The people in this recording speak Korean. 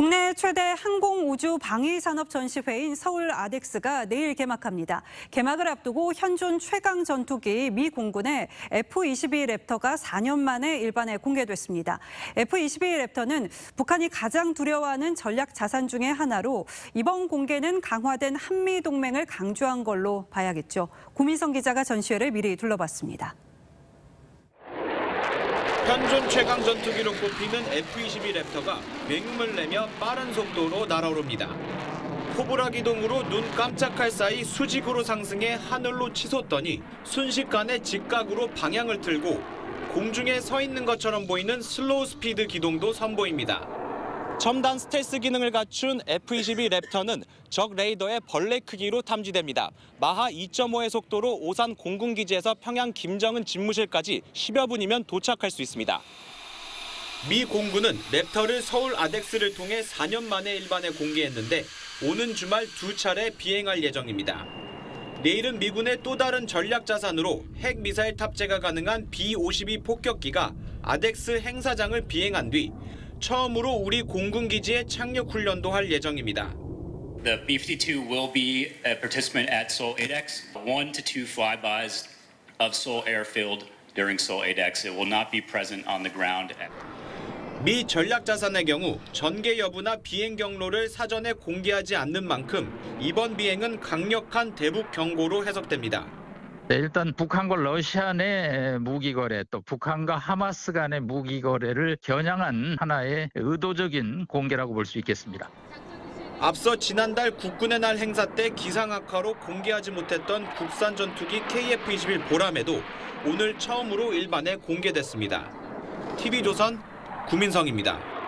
국내 최대 항공 우주 방위 산업 전시회인 서울 아덱스가 내일 개막합니다. 개막을 앞두고 현존 최강 전투기 미 공군의 F-22 랩터가 4년 만에 일반에 공개됐습니다. F-22 랩터는 북한이 가장 두려워하는 전략 자산 중의 하나로 이번 공개는 강화된 한미 동맹을 강조한 걸로 봐야겠죠. 구민성 기자가 전시회를 미리 둘러봤습니다. 현존 최강 전투기로 꼽히는 F-22 랩터가 맹음을 내며 빠른 속도로 날아오릅니다. 코브라 기동으로 눈 깜짝할 사이 수직으로 상승해 하늘로 치솟더니 순식간에 직각으로 방향을 틀고 공중에 서 있는 것처럼 보이는 슬로우 스피드 기동도 선보입니다. 첨단 스텔스 기능을 갖춘 F-22 랩터는 적 레이더의 벌레 크기로 탐지됩니다. 마하 2.5의 속도로 오산 공군기지에서 평양 김정은 집무실까지 10여 분이면 도착할 수 있습니다. 미 공군은 랩터를 서울 아덱스를 통해 4년 만에 일반에 공개했는데 오는 주말 두 차례 비행할 예정입니다. 내일은 미군의 또 다른 전략 자산으로 핵 미사일 탑재가 가능한 B-52 폭격기가 아덱스 행사장을 비행한 뒤 처음으로 우리 공군 기지에 착륙 훈련도 할 예정입니다. The B-52 will be a participant at Seoul 8X, one to two flybys of Seoul Airfield during Seoul 8X. It will not be present on the ground. 미 전략 자산의 경우 전개 여부나 비행 경로를 사전에 공개하지 않는 만큼 이번 비행은 강력한 대북 경고로 해석됩니다. 네, 일단 북한과 러시아 내 무기 거래 또 북한과 하마스 간의 무기 거래를 겨냥한 하나의 의도적인 공개라고 볼 수 있겠습니다. 앞서 지난달 국군의 날 행사 때 기상 악화로 공개하지 못했던 국산 전투기 KF-21 보람에도 오늘 처음으로 일반에 공개됐습니다. TV조선 구민성입니다.